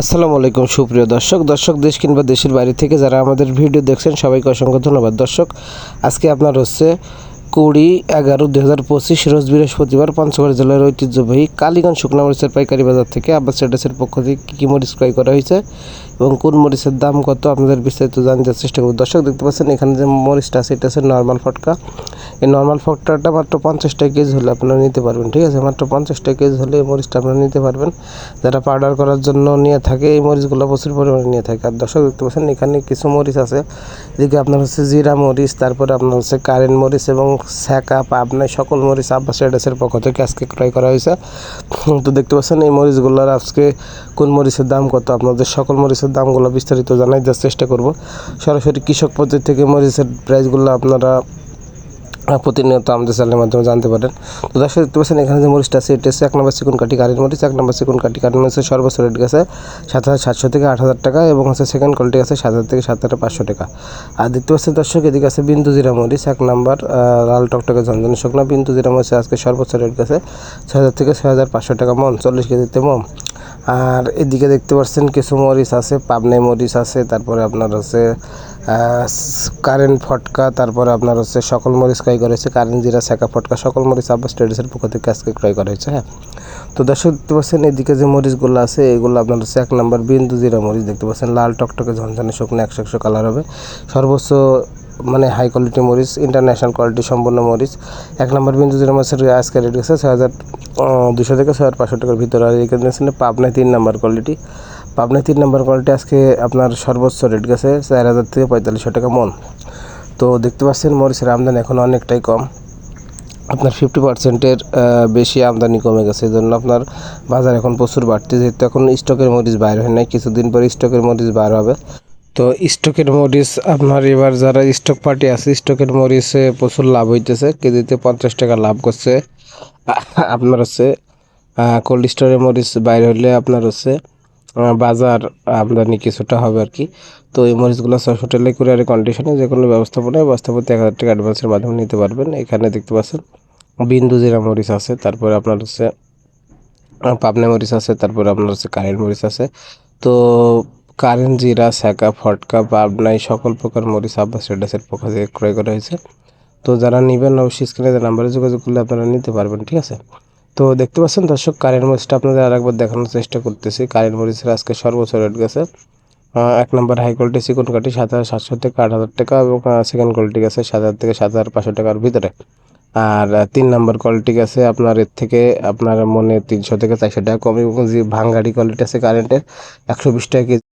আসসালামু আলাইকুম, সুপ্রিয় দর্শক। দর্শক, দেশ কিংবা দেশের বাইরে থেকে যারা আমাদের ভিডিও দেখছেন, সবাইকে অসংখ্য ধন্যবাদ। দর্শক, আজকে আপনার হচ্ছে কুড়ি এগারো দু হাজার পঁচিশ রোজ বৃহস্পতিবার পঞ্চগড় জেলার ঐতিহ্যবাহী কালীগঞ্জ শুকনা মরিচের পাইকারি বাজার থেকে আব্বাস স্টেটাসের পক্ষ থেকে কী কী মরিচ ক্রয় করা হয়েছে এবং কোন মরিচের দাম কত আপনাদের বিস্তারিত জানতে চেষ্টা করব। দর্শক, দেখতে পাচ্ছেন, এখানে যে মরিচটা আছে, এটা হচ্ছে নর্মাল ফটকা। এই নর্মাল ফটকাটা মাত্র পঞ্চাশ টাকা কেজি হলে আপনারা নিতে পারবেন, ঠিক আছে? মাত্র পঞ্চাশ টাকা কেজি হলে এই মরিচটা আপনারা নিতে পারবেন। যারা পাউডার করার জন্য নিয়ে থাকে, এই মরিচগুলো প্রচুর পরিমাণে নিয়ে থাকে। আর দর্শক, দেখতে পাচ্ছেন, এখানে কিছু মরিচ আছে, এদিকে আপনার হচ্ছে জিরা মরিচ, তারপরে আপনার হচ্ছে কারেন্ট মরিচ এবং স্যাকা পাবনা সকল মরিচ আব্বাস এডাসের পক্ষ থেকে আজকে ক্রয় করা হয়েছে। তো দেখতে পাচ্ছেন, এই মরিচগুলোর আজকে কোন মরিচের দাম কত? আপনাদের সকল মরিচের দামগুলো বিস্তারিত জানাই দেওয়ার চেষ্টা করব। সরাসরি কৃষক পদ্ধতি থেকে মরিচের প্রাইসগুলো আপনারা প্রতিনিয়ত আমাদের চ্যানেলের মাধ্যমে জানতে পারেন। তো দর্শক, দেখতে পাচ্ছেন এখানে যে মরিচটা আছে, এটা হচ্ছে এক নম্বর চিকুন কাঠি কারেন্ট মরিচ, এক নম্বর চিকুন কাঠি কারেন্ট মরিচের সর্বোচ্চ রেট গেছে সাত হাজার সাতশো থেকে আট হাজার টাকা এবং হচ্ছে সেকেন্ড কোয়ালিটি আছে সাত হাজার থেকে সাত হাজার পাঁচশো টাকা। আর দেখতে পাচ্ছেন দর্শক, এদিকে আছে বিন্দু জিরা মরিচ, এক নম্বর লাল টকটকে ঝনঝনে শুকনা। বিন্দু জিরা মরিচ আজকে সর্বোচ্চ রেট গেছে ছয় হাজার থেকে ছয় হাজার পাঁচশো টাকা মন, চল্লিশ কেজিতে মন আর এদিকে দেখতে পাচ্ছেন কিছু মরিচ আছে পাবনাই মরিচ আছে, তারপরে আপনার হচ্ছে কারেন্ট ফটকা, তারপরে আপনার হচ্ছে সকল মরিচ ক্রয় করা হয়েছে, কারেন্ট জিরা, শাখা ফটকা, সকল মরিচ আব্বাস ট্রেডার্সের পক্ষ থেকে আজকে ক্রয় করা হয়েছে হ্যাঁ? তো দর্শক দেখতে পাচ্ছেন এদিকে যে মরিচগুলো আছে, এগুলো আপনার হচ্ছে এক নম্বর বিন্দু জিরা মরিচ, দেখতে পাচ্ছেন লাল টকটকে ঝনঝনে শুকনো একশো একশো কালার হবে। সর্বোচ্চ মানে হাই কোয়ালিটি মরিচ ইন্টারন্যাশনাল কোয়ালিটি সম্পূর্ণ মরিচ। এক নম্বর বিন্দু জিরা মরিচের আজকে রেট গেছে ছয় হাজার দুশো থেকে ছয় হাজার পাঁচশো টাকার ভিতরে। আর এখানে পাবনায় তিন নম্বর কোয়ালিটি পাবনায় তিন নম্বর কোয়ালিটি আজকে আপনার সর্বোচ্চ রেট গেছে চার হাজার থেকে পঁয়তাল্লিশশো টাকা মন। তো দেখতে পাচ্ছেন মরিচের আমদানি এখন অনেকটাই কম। আপনার ফিফটি পার্সেন্টের বেশি আমদানি কমে গেছে। এই জন্য আপনার বাজার এখন প্রচুর বাড়তি। যেহেতু এখন স্টকের মরিচ বাইর হয় নাই, কিছুদিন পরে স্টকের মরিচ বার হবে। তো স্টকের মরিচ, আপনার এবার যারা স্টক পার্টি আছে, স্টকের মরিচে প্রচুর লাভ হইতেছে। কেজিতে পঞ্চাশ টাকা লাভ করছে। আপনার হচ্ছে কোল্ড স্টোরের মরিচ বাইরে হলে আপনার হচ্ছে বাজার আমদানি কিছুটা হবে আর কি। তো এই মরিচগুলো ছশো টাকা করে আর কন্ডিশনে যে কোনো ব্যবস্থাপনায় বস্তাপতি এক হাজার টাকা অ্যাডভান্সের মাধ্যমে নিতে পারবেন। এখানে দেখতে পাচ্ছেন, বিন্দু জিরা মরিচ আছে, তারপরে আপনার হচ্ছে, পাবনা মরিচ আছে, তারপরে আপনার হচ্ছে কারেন্ট মরিচ আছে। তো কারেন্ট, জিরা, স্যাকা, ফটকা পাবনাই সকল প্রকার মরিচ আব্বাস রেডাসের পক্ষ থেকে ক্রয় করা হয়েছে। তো যারা নেবেন অবশ্যই স্ক্রিনে যে নাম্বারে যোগাযোগ করলে আপনারা নিতে পারবেন, ঠিক আছে? তো দেখতে পাচ্ছেন দর্শক, কারেন্ট মরিচটা আপনাদের আরেকবার দেখানোর চেষ্টা করতেছি। কারেন্ট মরিচের আজকে সর্বোচ্চ রেট গেছে। এক নম্বর হাই কোয়ালিটি চিকন কাঠি সাত হাজার সাতশো থেকে আট হাজার টাকা এবং সেকেন্ড কোয়ালিটি গেছে সাত হাজার থেকে সাত হাজার পাঁচশো টাকার ভিতরে। আর তিন নম্বর কোয়ালিটি গেছে আপনার এর থেকে আপনার মনে তিনশো থেকে চারশো টাকা কম এবং যে ভাঙ্গাড়ি কোয়ালিটি আছে কারেন্টের একশো বিশ টাকা কেজি